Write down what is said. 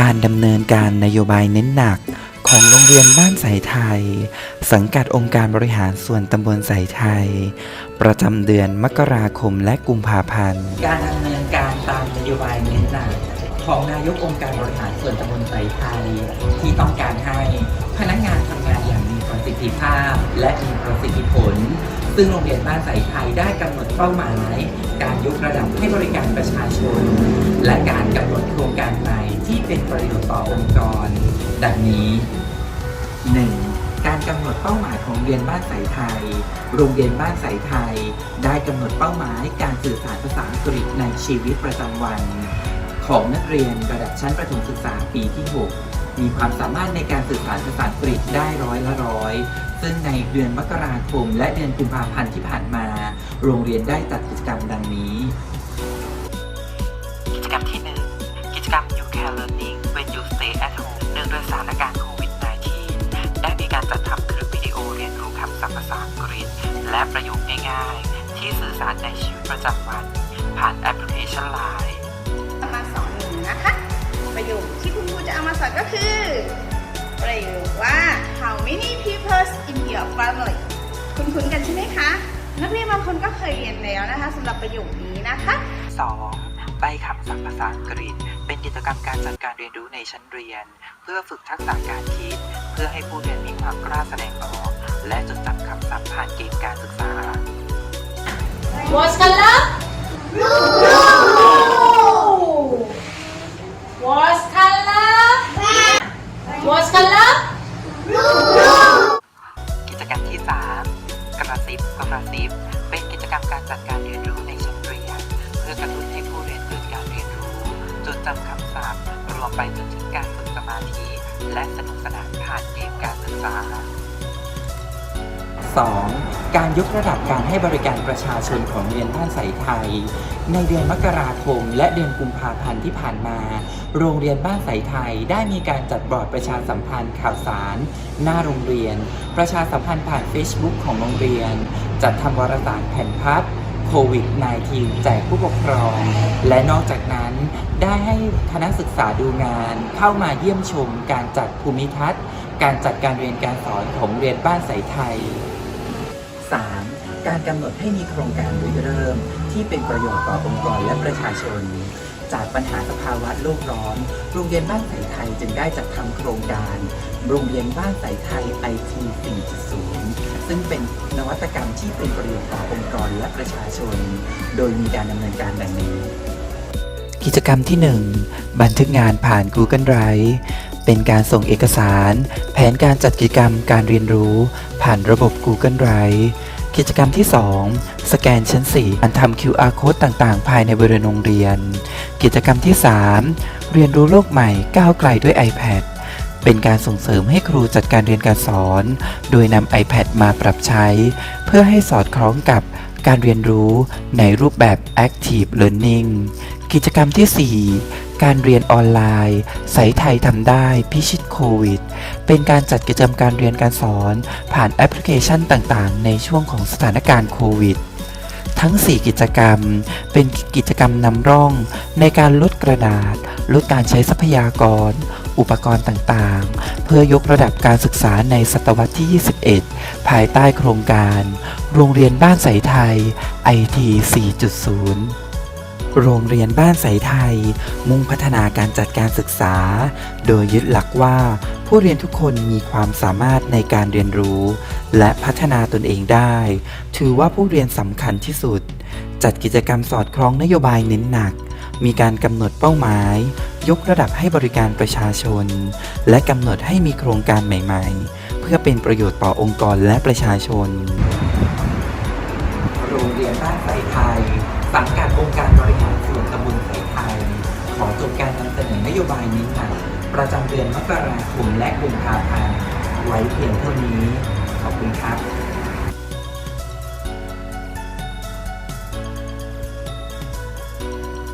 การดำเนินการนโยบายเน้นหนักของโรงเรียนบ้านสายไทย สังกัดองค์การบริหารส่วนตำบลสายไทย ประจำเดือนมกราคมและกุมภาพันธ์ การดำเนินการตามนโยบายเน้นหนักของนายกองค์การบริหารส่วนตำบลไสไทย ที่ต้องการให้พนักงานทำงานอย่างมีประสิทธิภาพ และมีประสิทธิผล ซึ่งโรงเรียนบ้านสายไทยได้กำหนดเป้าหมายการ ยกระดับให้บริการประชาชน และการกำหนดโครงการใหม่ที่เป็นประโยชน์ต่อองค์กร ดังนี้ 1. การกำหนดเป้าหมายของเรียนบ้านสายไทย โรงเรียนบ้านสายไทย ได้กำหนดเป้าหมายการสื่อสารภาษาอังกฤษในชีวิตประจำวัน ของนักเรียนระดับชั้นประถมศึกษาปีที่ 6มีความสามารถในการสื่อสารภาษาอังกฤษได้ร้อยละร้อย ซึ่งในเดือนมกราคมและเดือนกุมภาพันธ์ที่ผ่านมา โรงเรียนได้จัดกิจกรรมดังนี้ กิจกรรมที่ 1 กิจกรรม You Can Learning When You Stay at Home เนื่องด้วยสถานการณ์โควิด -19 ได้มีการจัดทำคลิปวิดีโอเรียนรู้คำศัพท์ภาษาอังกฤษ และประโยคง่ายๆ ที่สื่อสารในชีวิตประจำวัน ผ่านแอปพลิเคชัน Line เอามาสอนหนูนะคะ ประโยคที่คุณครูจะเอามาสอนก็คือ ประโยคว่า how many people in your family คุณคุ้นๆกันใช่ไหมคะ นักเรียนบางคนก็เคยเรียนแล้วนะคะสำหรับประโยคนี้นะคะ 2. ใบคำศัพท์ภาษาอังกฤษ เป็นกิจกรรมการจัดการเรียนรู้ในชั้นเรียน เพื่อฝึกทักษะการคิด เพื่อให้ผู้เรียนมีความกล้าแสดงออก และจดจำคำศัพท์ผ่านเกณฑ์การศึกษา What's color? Blue. What's color? What's color? กิจกรรมที่ 3 กระซิบกระซิบเป็นกิจกรรมการจัดการเรียนรู้ในชั้นเรียน เพื่อกระตุ้นให้ผู้เรียนเกิดการเรียนรู้ จดจำคำศัพท์รวมไปจนถึงการฝึกสมาธิ และสนุกสนานผ่านเกมการศึกษา 2. การยกระดับการให้บริการประชาชนของโรงเรียนบ้านใสไทย ในเดือนมกราคม และเดือนกุมภาพันธ์ที่ผ่านมา โรงเรียนบ้านใสไทยได้มีการจัดบอร์ดประชาสัมพันธ์ข่าวสาร หน้าโรงเรียน ประชาสัมพันธ์ผ่าน Facebook ของโรงเรียน จัดทำวารสารแผ่นพับโควิด -19 แจกผู้ปกครอง และนอกจากนั้นได้ให้คณะศึกษาดูงาน เข้ามาเยี่ยมชมการจัดภูมิทัศน์ การจัดการเรียนการสอนของโรงเรียนบ้านใสไทย 3. การกำหนดให้มีโครงการริเริ่ม ที่เป็นประโยชน์ต่อองค์กรและประชาชน จากปัญหาสภาวะโลกร้อน โรงเรียนบ้านใสไทยจึงได้จัดทำโครงการ โรงเรียนบ้านใสไทย IT 4.0 ซึ่งเป็นนวัตกรรมที่เป็นประโยชน์ต่อองค์กรและประชาชน โดยมีการดำเนินการดังนี้ กิจกรรมที่ 1 บันทึกงานผ่าน Google Drive เป็นการส่งเอกสาร แผนการจัดกิจกรรมการเรียนรู้ ผ่านระบบ Google Drive กิจกรรมที่ 2 สแกนชั้น 4 การทำ QR code ต่างๆ ภายในบริเวณโรงเรียน กิจกรรมที่ 3 เรียนรู้โลกใหม่ก้าวไกลด้วย iPad เป็นการส่งเสริมให้ครูจัดการเรียนการสอน โดยนำ iPad มาปรับใช้ เพื่อให้สอดคล้องกับการเรียนรู้ในรูปแบบ Active Learning กิจกรรมที่ 4 การเรียนออนไลน์ใสไทยทำได้พิชิตโควิด เป็นการจัดกิจกรรมการเรียนการสอนผ่านแอปพลิเคชันต่างๆ ในช่วงของสถานการณ์โควิด ทั้ง 4 กิจกรรม เป็นกิจกรรมนำร่อง ในการลดกระดาษ ลดการใช้ทรัพยากร อุปกรณ์ต่างๆ เพื่อยกระดับการศึกษาในศตวรรษที่ 21 ภายใต้โครงการ โรงเรียนบ้านใสไทย IT 4.0 โรงเรียนบ้านใสไทย มุ่งพัฒนาการจัดการศึกษา โดยยึดหลักว่า ผู้เรียนทุกคนมีความสามารถในการเรียนรู้ และพัฒนาตนเองได้ ถือว่าผู้เรียนสำคัญที่สุด จัดกิจกรรมสอดคล้องนโยบายเน้นหนัก มีการกำหนดเป้าหมาย ยกระดับให้บริการประชาชน และกำหนดให้มีโครงการใหม่ ๆ เพื่อเป็นประโยชน์ต่อองค์กรและประชาชน รียนบ้านใสไทย สังกัดองค์การบริหารส่วนตำบลใสไทย ขอจบการนำเสนอนโยบายนี้ค่ะประจำเดือนมกราคมและกุมภาพันธ์ไว้เพียงเท่านี้ ขอบคุณครับ